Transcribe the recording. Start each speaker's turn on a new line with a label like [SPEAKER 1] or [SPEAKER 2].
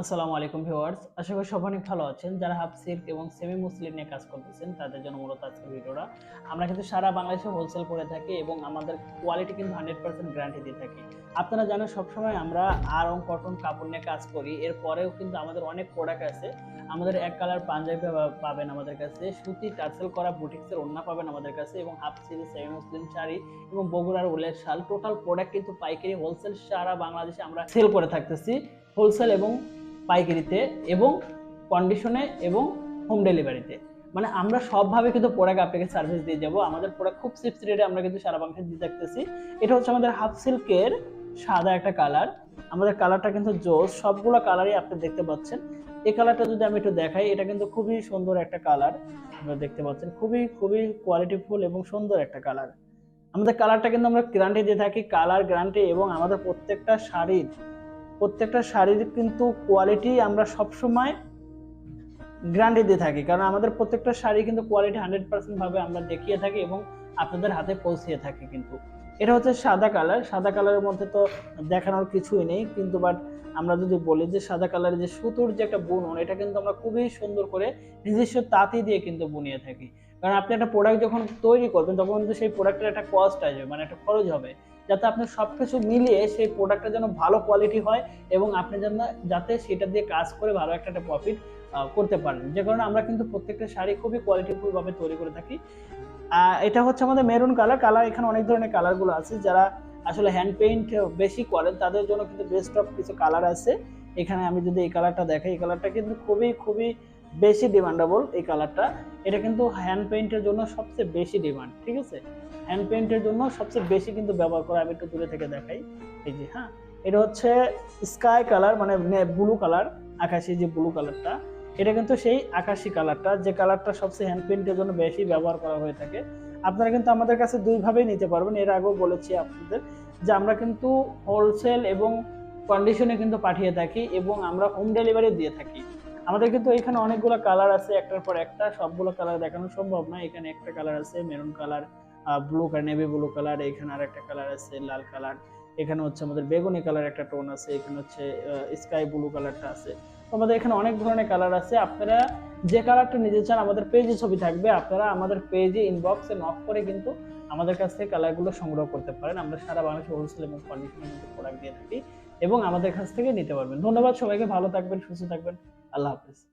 [SPEAKER 1] আসসালামু আলাইকুম ভিউয়ার্স, আশা করি সবাই অনেক ভালো আছেন। যারা হাফ সিল্ক এবং সেমি মুসলিম নিয়ে কাজ করতেছেন, তাদের জন্য মূলত আজকের ভিডিওটা। আমরা কিন্তু সারা বাংলাদেশে হোলসেল করে থাকি এবং আমাদের কোয়ালিটি কিন্তু হান্ড্রেড পার্সেন্ট গ্যারান্টি দিয়ে থাকি। আপনারা জানেন, সবসময় আমরা আরং কটন কাপড় নিয়ে কাজ করি। এরপরেও কিন্তু আমাদের অনেক প্রোডাক্ট আছে। আমাদের এক কালার পাঞ্জাবি পাবেন আমাদের কাছে, সুতি টার্সেল করা বুটিক্সের ওড়না পাবেন আমাদের কাছে এবং half silk semi muslin sari এবং বগুড়ার উলের শাল। টোটাল প্রোডাক্ট কিন্তু পাইকারি হোলসেল সারা বাংলাদেশে আমরা সেল করে থাকতেছি। হোলসেল এবং পাইকারিতে এবং কন্ডিশনে এবং হোম ডেলিভারিতে মানে আমরা সবভাবে কিন্তু প্রোডাক্ট আপনাকে সার্ভিস দিয়ে যাব। আমাদের প্রোডাক্ট খুব চিপস রেটে আমরা কিন্তু সারা বাংলাদেশে দিয়ে থাকতেছি এটা হচ্ছে আমাদের হাফ সিল্কের সাদা একটা কালার আমাদের কালারটা কিন্তু জোস। সবগুলো কালারই আপনি দেখতে পাচ্ছেন। এই কালারটা যদি আমি একটু দেখাই, এটা কিন্তু খুবই সুন্দর একটা কালার আপনারা দেখতে পাচ্ছেন, খুবই খুবই কোয়ালিটিফুল এবং সুন্দর একটা কালার আমাদের কালারটা কিন্তু আমরা গ্যারান্টি দিয়ে থাকি। কালার গ্যারান্টি এবং আমাদের প্রত্যেকটা শাড়ির প্রত্যেকটা শাড়ির কিন্তু কোয়ালিটি আমরা সবসময় গ্যারান্টি দিয়ে থাকি। কারণ আমাদের প্রত্যেকটা শাড়ি কিন্তু কোয়ালিটি হান্ড্রেড পার্সেন্ট ভাবে আমরা দেখিয়ে থাকি এবং আপনাদের হাতে পৌঁছিয়ে থাকি কিন্তু। এটা হচ্ছে সাদা কালার সাদা কালারের মধ্যে তো দেখানোর কিছুই নেই, কিন্তু বাট আমরা যদি বলি যে সাদা কালারের যে সুতোর যে একটা বুনন, এটা কিন্তু আমরা খুবই সুন্দর করে নিজস্ব তাঁতি দিয়ে কিন্তু বুনিয়ে থাকি। কারণ আপনি একটা প্রোডাক্ট যখন তৈরি করবেন, তখন কিন্তু সেই প্রোডাক্টের একটা কস্ট আসবে মানে একটা খরচ হবে। যাতে আপনি সব কিছু মিলিয়ে সেই প্রোডাক্টটা যেন ভালো কোয়ালিটি হয় এবং আপনি যেন যাতে সেটা দিয়ে কাজ করে ভালো একটা একটা প্রফিট করতে পারেন। যে কারণে আমরা কিন্তু প্রত্যেকটা শাড়ি খুবই কোয়ালিটিফুল ভাবে তৈরি করে থাকি। এটা হচ্ছে আমাদের মেরুন কালার কালার এখানে অনেক ধরনের কালারগুলো আছে। যারা আসলে হ্যান্ড পেইন্ট বেশি করেন, তাদের জন্য কিন্তু বেস্ট অফ কিছু কালার আছে। এখানে আমি যদি এই কালারটা দেখাই, এই কালারটা কিন্তু খুবই খুবই বেশি ডিমান্ডেবল এই কালারটা এটা কিন্তু হ্যান্ড পেইন্টের জন্য সবচেয়ে বেশি ডিমান্ড ঠিক আছে? হ্যান্ড পেইন্টের জন্য সবচেয়ে বেশি কিন্তু ব্যবহার করে আমি একটু দূরে থেকে দেখাই। এই যে হ্যাঁ? এটা হচ্ছে স্কাই কালার মানে ব্লু কালার আকাশি যে ব্লু কালারটা এটা কিন্তু সেই আকাশি কালারটা যে কালারটা সবচেয়ে হ্যান্ড পেইন্টের জন্য বেশি ব্যবহার করা হয়ে থাকে। আপনারা কিন্তু আমাদের কাছে দুইভাবেই নিতে পারবেন। এর আগেও বলেছি আপনাদের যে আমরা কিন্তু হোলসেল এবং কন্ডিশনে কিন্তু পাঠিয়ে থাকি এবং আমরা হোম ডেলিভারি দিয়ে থাকি। আমাদের কিন্তু এখানে অনেকগুলো কালার আছে, একটার পর একটা। সবগুলো কালার দেখানো সম্ভব না। এখানে একটা কালার আছে maroon colour blue colour navy blue colour এখানে আর একটা কালার আছে, লাল কালার এখানে হচ্ছে আমাদের বেগুনি কালার একটা টোন আছে, এখানে হচ্ছে স্কাই ব্লু কালারটা আছে। আমাদের এখানে অনেক ধরনের কালার আছে। আপনারা যে কালারটা নিতে চান, আমাদের পেজে ছবি থাকবে। আপনারা আমাদের পেজে ইনবক্সে নক করে কিন্তু আমাদের কাছ থেকে কালারগুলো সংগ্রহ করতে পারেন। আমরা সারা বাংলাদেশে হোলসেল এবং কন্ডিশনে কিন্তু প্রোডাক্ট দিয়ে থাকি এবং আমাদের কাছ থেকে নিতে পারবেন। ধন্যবাদ সবাইকে। ভালো থাকবেন, সুস্থ থাকবেন। আল্লাহ হাফিজ।